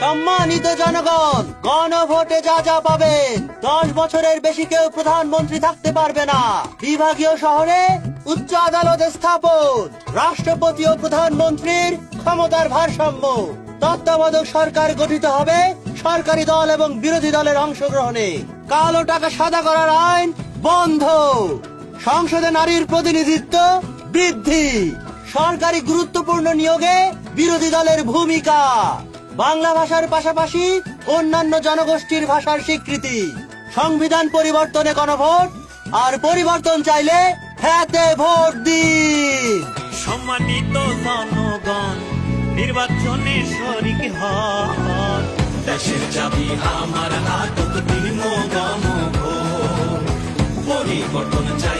সম্মানিত জনগণ, গণভোটে যা যা পাবেন, দশ বছরের বেশি কেউ প্রধানমন্ত্রী থাকতে পারবে না। বিভাগীয় শহরে উচ্চ আদালত স্থাপন, রাষ্ট্রপতি ও প্রধানমন্ত্রীর ক্ষমতার ভারসাম্য। তত্ত্বাবধায়ক সরকার গঠিত হবে সরকারি দল এবং বিরোধী দলের অংশগ্রহণে। কালো টাকা সাদা করার আইন বন্ধ। সংসদে নারীর প্রতিনিধিত্ব বৃদ্ধি। সরকারি গুরুত্বপূর্ণ নিয়োগে বিরোধী দলের ভূমিকা। বাংলা ভাষার পাশাপাশি অন্যান্য জনগোষ্ঠীর ভাষার স্বীকৃতি সংবিধান পরিবর্তনে গণভোট আর পরিবর্তন চাইলে হ্যাঁ ভোট দিন। সম্মানিত জনগণ নির্বাচনে শরিক দেশের চাবি আমার পরিবর্তন চাই